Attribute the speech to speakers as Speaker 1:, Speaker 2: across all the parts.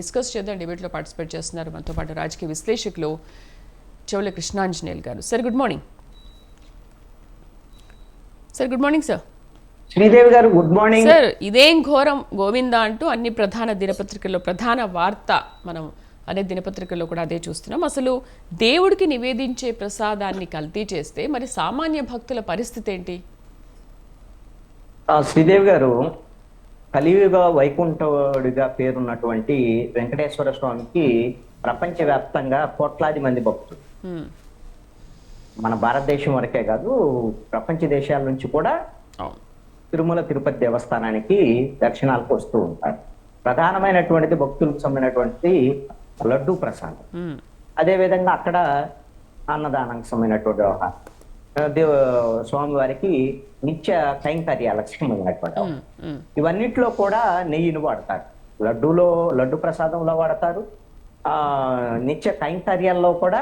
Speaker 1: Discuss చేద్దాం. డిబేట్లో participate చేస్తున్నారు మనతో పాటు రాజకీయ విశ్లేషకులు Chevula Krishnanjaneyulu garu. Sir good morning sir good morning sir
Speaker 2: Sridevi garu good morning
Speaker 1: sir ఇదేం ఘోరం? గోవింద అంటూ అన్ని ప్రధాన దినపత్రికల్లో ప్రధాన వార్త మనం అనే దినపత్రికల్లో కూడా అదే చూస్తున్నాం. అసలు దేవుడికి నివేదించే ప్రసాదాన్ని కల్తీ చేస్తే మరి సామాన్య భక్తుల పరిస్థితి ఏంటి?
Speaker 2: శ్రీదేవి గారు కలియుగ వైకుంఠుడిగా పేరున్నటువంటి వెంకటేశ్వర స్వామికి ప్రపంచవ్యాప్తంగా కోట్లాది మంది భక్తులు. మన భారతదేశం వరకే కాదు ప్రపంచ దేశాల నుంచి కూడా తిరుమల తిరుపతి దేవస్థానానికి దర్శనాలకు వస్తూ ఉంటారు. ప్రధానమైనటువంటిది భక్తులకు సంబంధించినటువంటి లడ్డూ ప్రసాదం.
Speaker 1: హ్మ్.
Speaker 2: అదే విధంగా అక్కడ అన్నదానానికి సంబంధించినటువంటి వ్యవహారం దేవ స్వామివారికి నిత్య కైంకర్యాలకు సంబంధించినటువంటి. ఇవన్నిట్లో కూడా నెయ్యిని వాడతారు. లడ్డూలో లడ్డు ప్రసాదంలో వాడతారు. ఆ నిత్య కైంకర్యాల్లో కూడా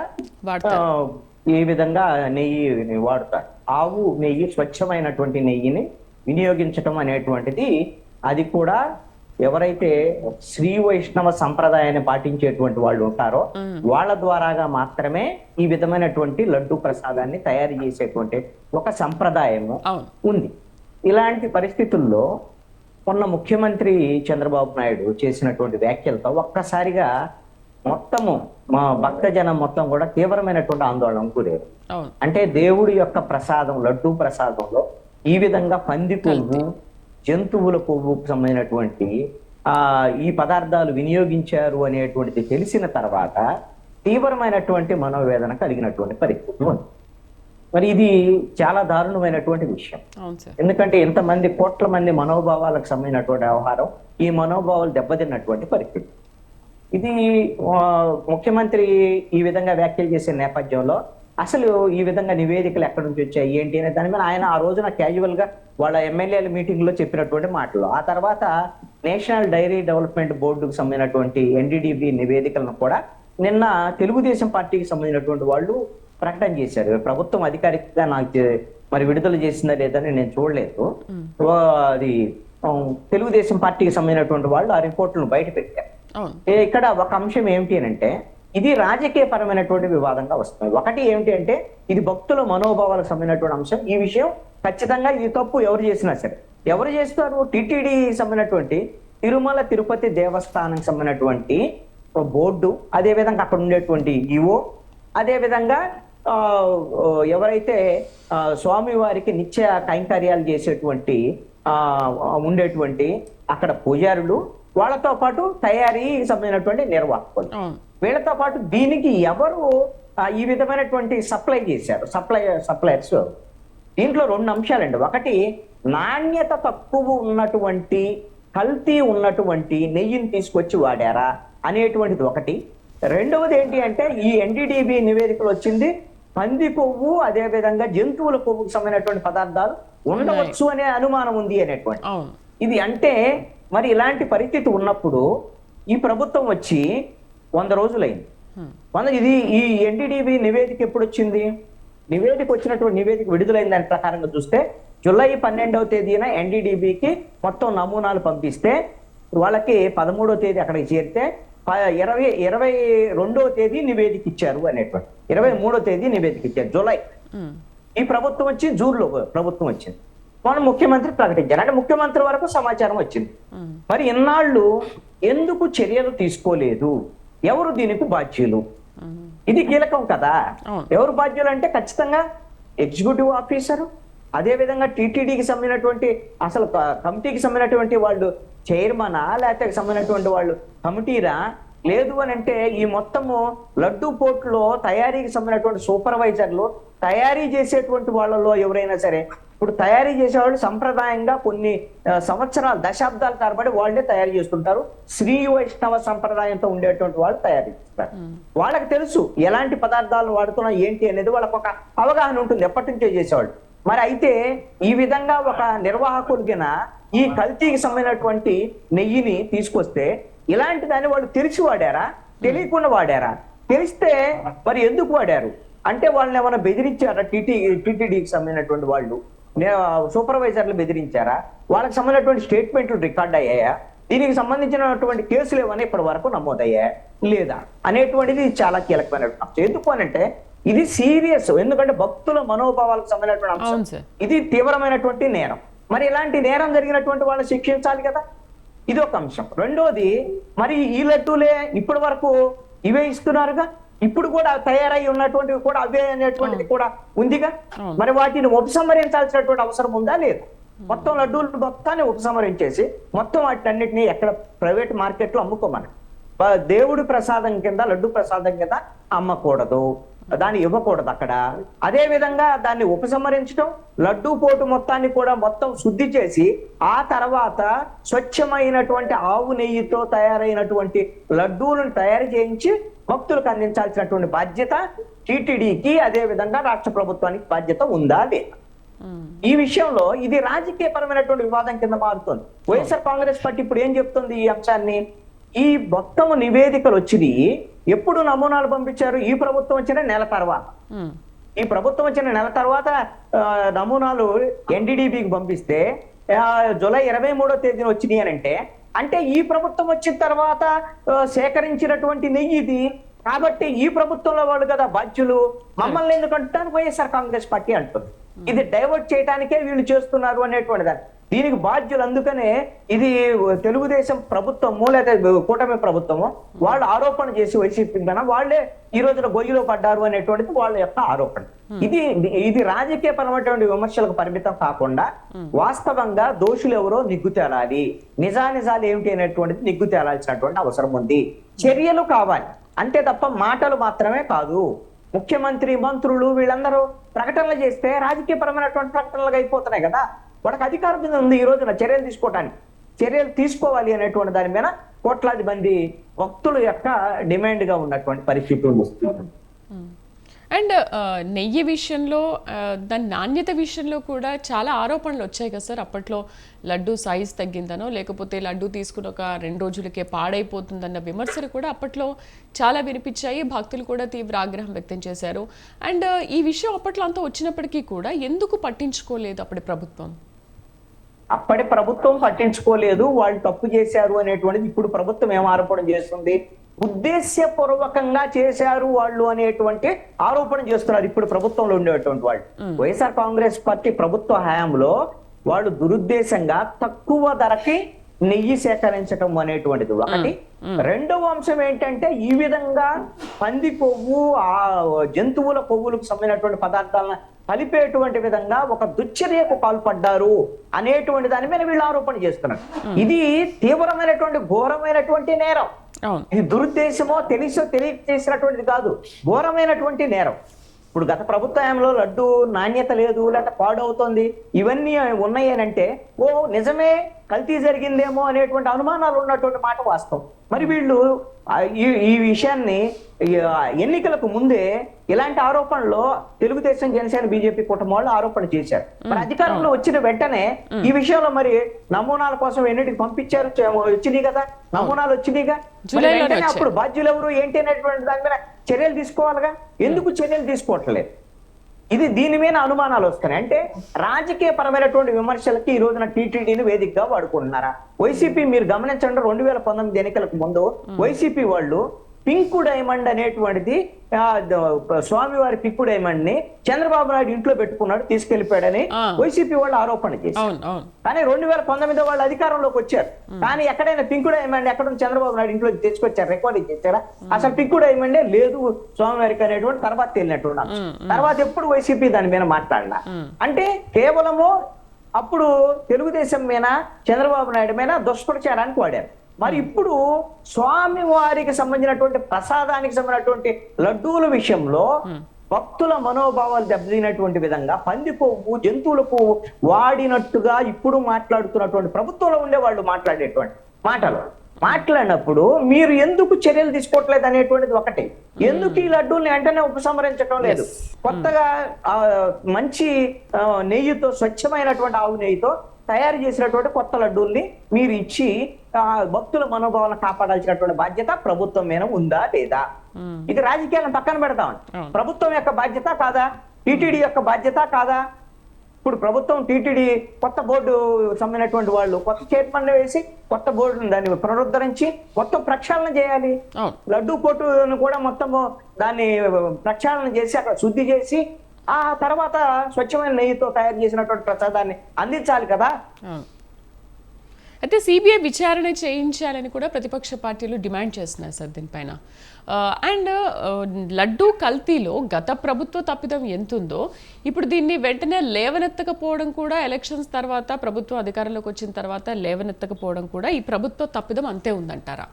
Speaker 2: ఈ విధంగా నెయ్యి వాడతారు. ఆవు నెయ్యి స్వచ్ఛమైనటువంటి నెయ్యిని వినియోగించటం అనేటువంటిది అది కూడా ఎవరైతే శ్రీ వైష్ణవ సంప్రదాయాన్ని పాటించేటువంటి వాళ్ళు ఉంటారో వాళ్ళ ద్వారాగా మాత్రమే ఈ విధమైనటువంటి లడ్డు ప్రసాదాన్ని తయారు చేసేటువంటి ఒక సంప్రదాయము ఉంది. ఇలాంటి పరిస్థితుల్లో మొన్న ముఖ్యమంత్రి చంద్రబాబు నాయుడు చేసినటువంటి వ్యాఖ్యలతో ఒక్కసారిగా మొత్తము మా భక్తజనం మొత్తం కూడా తీవ్రమైనటువంటి ఆందోళన
Speaker 1: అవును.
Speaker 2: అంటే దేవుడి యొక్క ప్రసాదం లడ్డూ ప్రసాదంలో ఈ విధంగా పంది కొవ్వు జంతువుల కొవ్వుకు సంబంధించినటువంటి ఆ ఈ పదార్థాలు వినియోగించారు అనేటువంటిది తెలిసిన తర్వాత తీవ్రమైనటువంటి మనోవేదన కలిగినటువంటి పరిస్థితి ఉంది. మరి ఇది చాలా దారుణమైనటువంటి విషయం. ఎందుకంటే ఇంతమంది కోట్ల మంది మనోభావాలకు సంబంధించినటువంటి వ్యవహారం ఈ మనోభావాలు దెబ్బతిన్నటువంటి పరిస్థితి. ఇది ముఖ్యమంత్రి ఈ విధంగా వ్యాఖ్యలు చేసే నేపథ్యంలో అసలు ఈ విధంగా నివేదికలు ఎక్కడి నుంచి వచ్చాయి? ఏంటి అనే దాని మీద ఆయన ఆ రోజున క్యాజువల్గా వాళ్ళ ఎమ్మెల్యేల మీటింగ్లో చెప్పినటువంటి మాటలు. ఆ తర్వాత నేషనల్ డైరీ డెవలప్మెంట్ బోర్డుకు సంబంధించినటువంటి ఎన్డీడీబీ నివేదికలను కూడా నిన్న తెలుగుదేశం పార్టీకి సంబంధించినటువంటి వాళ్ళు ప్రకటన చేశారు. ప్రభుత్వం అధికారికంగా నాకు మరి విడుదల చేసిందా లేదని నేను చూడలేదు. అది తెలుగుదేశం పార్టీకి సంబంధించినటువంటి వాళ్ళు ఆ రిపోర్టులను బయట పెట్టారు. ఇక్కడ ఒక అంశం ఏమిటి అని అంటే ఇది రాజకీయ పరమైనటువంటి వివాదంగా వస్తుంది. ఒకటి ఏమిటి అంటే ఇది భక్తుల మనోభావాలకు సంబంధించినటువంటి అంశం. ఈ విషయం ఖచ్చితంగా ఇది తప్పు ఎవరు చేసినా సరే. ఎవరు చేస్తారు? టిటిడి సంబంధించినటువంటి తిరుమల తిరుపతి దేవస్థానం సంబంధించినటువంటి బోర్డు అదే విధంగా అక్కడ ఉండేటువంటి ఈవో అదేవిధంగా ఆ, ఎవరైతే స్వామివారికి నిత్య కైంకర్యాలు చేసేటువంటి ఉండేటువంటి అక్కడ పూజారులు వాళ్ళతో పాటు తయారీ సంబంధించినటువంటి నిర్వాహకులు. వీళ్ళతో పాటు దీనికి ఎవరు ఈ విధమైనటువంటి సప్లై చేశారు? సప్లై సప్లయర్స్ దీంట్లో రెండు అంశాలండి. ఒకటి నాణ్యత తక్కువ ఉన్నటువంటి కల్తీ ఉన్నటువంటి నెయ్యిని తీసుకొచ్చి వాడారా అనేటువంటిది ఒకటి. రెండవది ఏంటి అంటే ఈ ఎన్డీడీబీ నివేదికలు వచ్చింది పంది కొవ్వు అదే విధంగా జంతువుల కొవ్వుకు సంబంధించినటువంటి పదార్థాలు ఉండవచ్చు అనే అనుమానం ఉంది అనేటువంటి ఇది అంటే మరి ఇలాంటి పరిస్థితి ఉన్నప్పుడు ఈ ప్రభుత్వం వచ్చి వంద రోజులైంది. వంద ఇది ఈ ఎన్డీడీబీ నివేదిక ఎప్పుడు వచ్చింది నివేదిక వచ్చినటువంటి నివేదిక విడుదలైన దాని ప్రకారంగా చూస్తే జూలై పన్నెండవ తేదీన ఎన్డీడీబీకి మొత్తం నమూనాలు పంపిస్తే వాళ్ళకి పదమూడవ తేదీ అక్కడికి చేరితే ఇరవై ఇరవై రెండవ తేదీ నివేదిక ఇచ్చారు అనేటువంటి. ఇరవై మూడో తేదీ నివేదిక ఇచ్చారు జూలై. ఈ ప్రభుత్వం వచ్చి జూన్లో ప్రభుత్వం వచ్చింది. మన ముఖ్యమంత్రి ప్రకటించారు. అంటే ముఖ్యమంత్రి వరకు సమాచారం వచ్చింది. మరి ఇన్నాళ్ళు ఎందుకు చర్యలు తీసుకోలేదు? ఎవరు దీనికి బాధ్యులు. ఇది కీలకం కదా. ఎవరు బాధ్యులు అంటే ఖచ్చితంగా ఎగ్జిక్యూటివ్ ఆఫీసర్ అదే విధంగా టీటీడీకి సంబంధించినటువంటి అసలు కమిటీకి సంబంధించినటువంటి వాళ్ళు చైర్మనా లేకపోతే సంబంధించినటువంటి వాళ్ళు కమిటీరా లేదు అని అంటే ఈ మొత్తము లడ్డు పోర్టులో తయారీకి సంబంధించినటువంటి సూపర్వైజర్లు తయారీ చేసేటువంటి వాళ్ళలో ఎవరైనా సరే ఇప్పుడు తయారీ చేసేవాళ్ళు సంప్రదాయంగా కొన్ని సంవత్సరాలు దశాబ్దాల తరబడి వాళ్ళే తయారు చేస్తుంటారు. శ్రీ వైష్ణవ సంప్రదాయంతో ఉండేటువంటి వాళ్ళు తయారు చేస్తారు. వాళ్ళకి తెలుసు ఎలాంటి పదార్థాలు వాడుతున్నా ఏంటి అనేది వాళ్ళకి ఒక అవగాహన ఉంటుంది ఎప్పటి నుంచో చేసేవాళ్ళు. మరి అయితే ఈ విధంగా ఒక నిర్వాహకుడికిన ఈ కల్తీకి సంబంధించినటువంటి నెయ్యిని తీసుకొస్తే ఇలాంటి దాన్ని వాళ్ళు తెలిసి వాడారా? తెలియకుండా వాడారా? తెలిస్తే మరి ఎందుకు వాడారు? అంటే వాళ్ళని ఏమైనా బెదిరించారా టీటీ టీటీడీకి సంబంధించినటువంటి వాళ్ళు? సూపర్వైజర్లు బెదిరించారా? వాళ్ళకి సంబంధించినటువంటి స్టేట్మెంట్లు రికార్డ్ అయ్యాయా? దీనికి సంబంధించినటువంటి కేసులు ఏమైనా ఇప్పటి వరకు నమోదయ్యా లేదా? అనేటువంటిది చాలా కీలకమైన అంశం. ఎందుకు అనంటే ఇది సీరియస్ ఎందుకంటే భక్తుల మనోభావాలకు సంబంధించినటువంటి అంశం. ఇది తీవ్రమైనటువంటి నేరం. మరి ఇలాంటి నేరం జరిగినటువంటి వాళ్ళని శిక్షించాలి కదా? ఇది ఒక అంశం. రెండోది మరి ఈ లడ్డూలే ఇప్పటి వరకు ఇవే ఇస్తున్నారుగా? ఇప్పుడు కూడా తయారై ఉన్నటువంటివి కూడా అవే అనేటువంటిది కూడా ఉందిగా. మరి వాటిని ఉపసంహరించాల్సినటువంటి అవసరం ఉందా? లేదా. మొత్తం లడ్డూలు మొత్తాన్ని ఉపసంహరించేసి మొత్తం వాటిని అన్నిటిని ఎక్కడ ప్రైవేట్ మార్కెట్లో అమ్ముకోమని. దేవుడి ప్రసాదం కింద లడ్డు ప్రసాదం కింద అమ్మకూడదు. దాన్ని ఇవ్వకూడదు అక్కడ. అదే విధంగా దాన్ని ఉపసంహరించడం లడ్డూ పోటు మొత్తాన్ని కూడా మొత్తం శుద్ధి చేసి ఆ తర్వాత స్వచ్ఛమైనటువంటి ఆవు నెయ్యితో తయారైనటువంటి లడ్డూలను తయారు చేయించి భక్తులకు అందించాల్సినటువంటి బాధ్యత టీటీడీకి అదే విధంగా రాష్ట్ర ప్రభుత్వానికి బాధ్యత ఉందా లేదా? ఈ విషయంలో ఇది రాజకీయపరమైనటువంటి వివాదం కింద మారుతుంది. వైఎస్ఆర్ కాంగ్రెస్ పార్టీ ఇప్పుడు ఏం చెప్తుంది ఈ అంశాన్ని? ఈ మొత్తము నివేదికలు వచ్చినాయి ఎప్పుడు నమూనాలు పంపించారు? ఈ ప్రభుత్వం వచ్చిన నెల తర్వాత. ఈ ప్రభుత్వం వచ్చిన నెల తర్వాత నమూనాలు ఎన్డీడీబీకి పంపిస్తే జూలై ఇరవై మూడో తేదీన వచ్చినాయి అని అంటే అంటే ఈ ప్రభుత్వం వచ్చిన తర్వాత సేకరించినటువంటి నెయ్యి ఇది. కాబట్టి ఈ ప్రభుత్వంలో వాళ్ళు కదా బాధ్యులు. మమ్మల్ని ఎందుకు వైఎస్ఆర్ కాంగ్రెస్ పార్టీ అంటుంది. ఇది డైవర్ట్ చేయడానికే వీళ్ళు చేస్తున్నారు అనేటువంటి దాన్ని దీనికి బాధ్యులు అందుకనే ఇది తెలుగుదేశం ప్రభుత్వము లేదా కూటమి ప్రభుత్వము వాళ్ళు ఆరోపణ చేసి వైసీపీ మీద వాళ్ళే ఈ రోజున గొయ్యిలో పడ్డారు అనేటువంటిది వాళ్ళ యొక్క ఆరోపణ. ఇది ఇది రాజకీయ పరమైనటువంటి విమర్శలకు పరిమితం కాకుండా వాస్తవంగా దోషులు ఎవరో నిగ్గు తేలాలి. నిజానిజాలు ఏమిటి అనేటువంటిది నిగ్గు తేలాల్సినటువంటి అవసరం ఉంది. చర్యలు కావాలి. అంతే తప్ప మాటలు మాత్రమే కాదు. ముఖ్యమంత్రి మంత్రులు వీళ్ళందరూ ప్రకటనలు చేస్తే రాజకీయపరమైనటువంటి ప్రకటనలుగా అయిపోతున్నాయి కదా. వాళ్ళకి అధికారం మీద ఉంది ఈ రోజున చర్యలు తీసుకోవటానికి. చర్యలు తీసుకోవాలి అనేటువంటి దాని మీద కోట్లాది మంది భక్తుల యొక్క డిమాండ్గా ఉన్నటువంటి పరిస్థితులు వస్తున్నాయి
Speaker 1: అండ్ నెయ్యి విషయంలో దాని నాణ్యత విషయంలో కూడా చాలా ఆరోపణలు వచ్చాయి కదా సార్? అప్పట్లో లడ్డు సైజ్ తగ్గిందనో లేకపోతే లడ్డు తీసుకుని ఒక రెండు రోజులకే పాడైపోతుందన్న విమర్శలు కూడా అప్పట్లో చాలా వినిపించాయి. భక్తులు కూడా తీవ్ర ఆగ్రహం వ్యక్తం చేశారు. అండ్ ఈ విషయం అప్పట్లో అంతా వచ్చినప్పటికీ కూడా ఎందుకు పట్టించుకోలేదు అప్పటి ప్రభుత్వం?
Speaker 2: అప్పటి ప్రభుత్వం పట్టించుకోలేదు వాళ్ళు తప్పు చేశారు అనేటువంటిది ఇప్పుడు ప్రభుత్వం ఏం ఆరోపణ చేస్తుంది? ఉద్దేశ్యపూర్వకంగా చేశారు వాళ్ళు అనేటువంటి ఆరోపణ చేస్తున్నారు ఇప్పుడు ప్రభుత్వంలో ఉండేటువంటి వాళ్ళు. వైఎస్ఆర్ కాంగ్రెస్ పార్టీ ప్రభుత్వ హయాంలో వాళ్ళు దురుద్దేశంగా తక్కువ ధరకి నెయ్యి సేకరించడం అనేటువంటిది. ఒకటి రెండవ అంశం ఏంటంటే ఈ విధంగా పంది కొవ్వు ఆ జంతువుల కొవ్వులకు సంబంధించినటువంటి పదార్థాలను కలిపేటువంటి విధంగా ఒక దుశ్చర్యకు పాల్పడ్డారు అనేటువంటి దాని మీద వీళ్ళు ఆరోపణ చేస్తున్నారు. ఇది తీవ్రమైనటువంటి ఘోరమైనటువంటి నేరం. ఇది దురుద్దేశమో తెలిసో తెలియ చేసినటువంటిది కాదు. ఘోరమైనటువంటి నేరం. ఇప్పుడు గత ప్రభుత్వంలో లడ్డు నాణ్యత లేదు లేకపోతే పాడవుతోంది. ఇవన్నీ ఉన్నాయి అని అంటే ఓ నిజమే కల్తీ జరిగిందేమో అనేటువంటి అనుమానాలు ఉన్నటువంటి మాట వాస్తవం. మరి వీళ్ళు ఈ ఈ విషయాన్ని ఎన్నికలకు ముందే ఇలాంటి ఆరోపణలు తెలుగుదేశం జనసేన బీజేపీ కుటుంబం వాళ్ళు ఆరోపణ చేశారు. మరి అధికారంలో వచ్చిన వెంటనే ఈ విషయంలో మరి నమూనాల కోసం ఎన్నిటికి పంపించారు వచ్చినాయి కదా. నమూనాలు వచ్చినాయిగా. అప్పుడు బాధ్యులు ఎవరు ఏంటి అనేటువంటి దాని మీద చర్యలు తీసుకోవాలిగా? ఎందుకు చర్యలు తీసుకోవట్లేదు? ఇది దీని మీద అనుమానాలు వస్తున్నాయి. అంటే రాజకీయ పరమైనటువంటి విమర్శలకి ఈ రోజున టీటీడీని వేదికగా వాడుకుంటున్నారా? వైసీపీ మీరు గమనించండి రెండు వేల పంతొమ్మిది ఎన్నికలకు ముందు వైసీపీ వాళ్ళు పింకు డైమండ్ అనేటువంటిది స్వామివారి పింకు డైమండ్ని చంద్రబాబు నాయుడు ఇంట్లో పెట్టుకున్నాడు
Speaker 1: తీసుకెళ్ళిపోయాడని.
Speaker 2: వైసీపీ వాళ్ళు ఆరోపణ చేశారు. కానీ రెండు వేల పంతొమ్మిదో వాళ్ళు అధికారంలోకి వచ్చారు. కానీ ఎక్కడైనా పింకుడు డైమండ్ ఎక్కడ చంద్రబాబు నాయుడు ఇంట్లో తెచ్చుకొచ్చారు రికార్డింగ్ చేశారా? అసలు పింకుడు డైమండే లేదు స్వామివారికి అనేటువంటి తర్వాత తెలియనటువంటి అంశం. తర్వాత ఎప్పుడు వైసీపీ దాని మీద మాట్లాడినా అంటే కేవలము అప్పుడు తెలుగుదేశం మీద చంద్రబాబు నాయుడు మీద దుష్ప్రచారానికి వాడారు. మరి ఇప్పుడు స్వామి వారికి సంబంధించినటువంటి ప్రసాదానికి సంబంధించినటువంటి లడ్డూల విషయంలో భక్తుల మనోభావాలు దెబ్బతినటువంటి విధంగా పంది కొవ్వు జంతువుల కొవ్వు వాడినట్టుగా ఇప్పుడు మాట్లాడుతున్నటువంటి ప్రభుత్వంలో ఉండే వాళ్ళు మాట్లాడేటువంటి మాటలు. మాట్లాడినప్పుడు మీరు ఎందుకు చర్యలు తీసుకోవట్లేదు అనేటువంటిది ఒకటి. ఎందుకు ఈ లడ్డూల్ని వెంటనే ఉపసంహరించడం లేదు? కొత్తగా మంచి నెయ్యితో స్వచ్ఛమైనటువంటి ఆవు నెయ్యితో తయారు చేసినటువంటి కొత్త లడ్డూల్ని మీరు ఇచ్చి భక్తుల మనోభావాలను కాపాడాల్సినటువంటి బాధ్యత ప్రభుత్వం మీద ఉందా లేదా? ఇది రాజకీయాలను పక్కన పెడతాం. ప్రభుత్వం యొక్క బాధ్యత కాదా? టిటిడి యొక్క బాధ్యత కాదా? ఇప్పుడు ప్రభుత్వం టీటీడీ కొత్త బోర్డు సమ్మినటువంటి వాళ్ళు కొత్త చైర్మన్ వేసి కొత్త బోర్డును దాన్ని పునరుద్ధరించి మొత్తం ప్రక్షాళన చేయాలి. లడ్డూ కొట్టును కూడా మొత్తం దాన్ని ప్రక్షాళన చేసి అక్కడ శుద్ధి చేసి ఆ తర్వాత స్వచ్ఛమైన నెయ్యితో తయారు చేసినటువంటి ప్రసాదాన్ని అందించాలి కదా.
Speaker 1: అయితే సిబిఐ విచారణ చేయించాలని కూడా ప్రతిపక్ష పార్టీలు డిమాండ్ చేస్తున్నారు సార్ దీనిపైన. అండ్ లడ్డూ కల్తీలో గత ప్రభుత్వ తప్పిదం ఎంతుందో ఇప్పుడు దీన్ని వెంటనే లేవనెత్తకపోవడం కూడా ఎలక్షన్స్ తర్వాత ప్రభుత్వం అధికారంలోకి వచ్చిన తర్వాత లేవనెత్తకపోవడం కూడా ఈ ప్రభుత్వ తప్పిదం అంతే ఉందంటారా?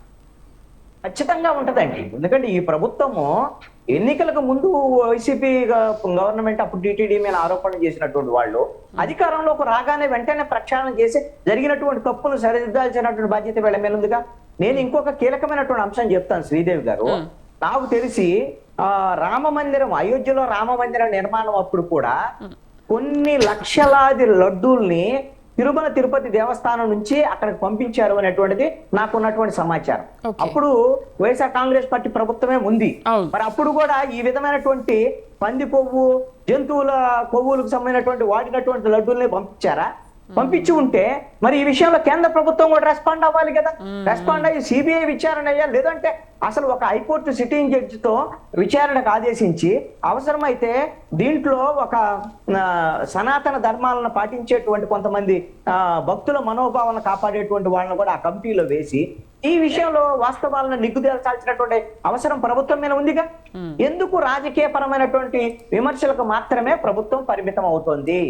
Speaker 2: ఖచ్చితంగా ఉంటదండి. ఎందుకంటే ఈ ప్రభుత్వము ఎన్నికలకు ముందు వైసీపీ గవర్నమెంట్ అప్పుడు టీటీడీ మీద ఆరోపణలు చేసినటువంటి వాళ్ళు అధికారంలోకి రాగానే వెంటనే ప్రక్షాళన చేసి జరిగినటువంటి తప్పులు సరిదిద్దాల్సినటువంటి బాధ్యత వీళ్ళ మీద ఉందిగా. నేను ఇంకొక కీలకమైనటువంటి అంశం చెప్తాను శ్రీదేవి గారు. నాకు తెలిసి ఆ రామ మందిరం అయోధ్యలో రామ మందిర నిర్మాణం అప్పుడు కూడా కొన్ని లక్షలాది లడ్డూల్ని తిరుమల తిరుపతి దేవస్థానం నుంచి అక్కడికి పంపించారు అనేటువంటిది నాకున్నటువంటి సమాచారం. అప్పుడు వైఎస్ఆర్ కాంగ్రెస్ పార్టీ ప్రభుత్వమే ఉంది. మరి అప్పుడు కూడా ఈ విధమైనటువంటి పంది కొవ్వు జంతువుల కొవ్వులకు సంబంధించినటువంటి వాడినటువంటి లడ్డూల్ని పంపించారా పంపించి ఉంటే మరి ఈ విషయంలో కేంద్ర ప్రభుత్వం కూడా రెస్పాండ్ అవ్వాలి కదా. రెస్పాండ్ అయ్యి సిబిఐ విచారణ అయ్యాలి లేదంటే అసలు ఒక హైకోర్టు సిట్టింగ్ జడ్జితో విచారణకు ఆదేశించి అవసరమైతే దీంట్లో ఒక సనాతన ధర్మాలను పాటించేటువంటి కొంతమంది ఆ, భక్తుల మనోభావాలను కాపాడేటువంటి వాళ్ళని కూడా ఆ కమిటీలో వేసి ఈ విషయంలో వాస్తవాలను నిగ్గుదేల్చాల్సినటువంటి అవసరం ప్రభుత్వం మీద ఉందిగా. ఎందుకు రాజకీయ పరమైనటువంటి విమర్శలకు మాత్రమే ప్రభుత్వం పరిమితం అవుతోంది?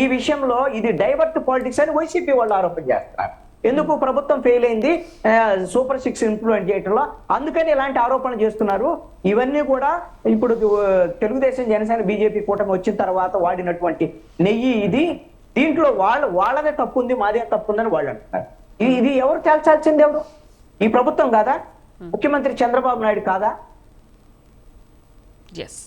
Speaker 2: ఈ విషయంలో ఇది డైవర్ట్ పాలిటిక్స్ అని వైసీపీ వాళ్ళు ఆరోపణ చేస్తున్నారు ఎందుకు ప్రభుత్వం ఫెయిల్ అయింది? సూపర్ సిక్స్ ఇంప్లిమెంట్ చేయటంలో అందుకని ఇలాంటి ఆరోపణలు చేస్తున్నారు. ఇవన్నీ కూడా ఇప్పుడు తెలుగుదేశం జనసేన బీజేపీ కూటమి వచ్చిన తర్వాత వాడినటువంటి నెయ్యి ఇది. దీంట్లో వాళ్ళ వాళ్ళదే తప్పు ఉంది మాదే తప్పు ఉందని వాళ్ళు అంటున్నారు. ఇది ఇది ఎవరు తేల్చాల్సింది ఎవరు? ఈ ప్రభుత్వం కాదా? ముఖ్యమంత్రి చంద్రబాబు నాయుడు కాదా?
Speaker 1: ఎస్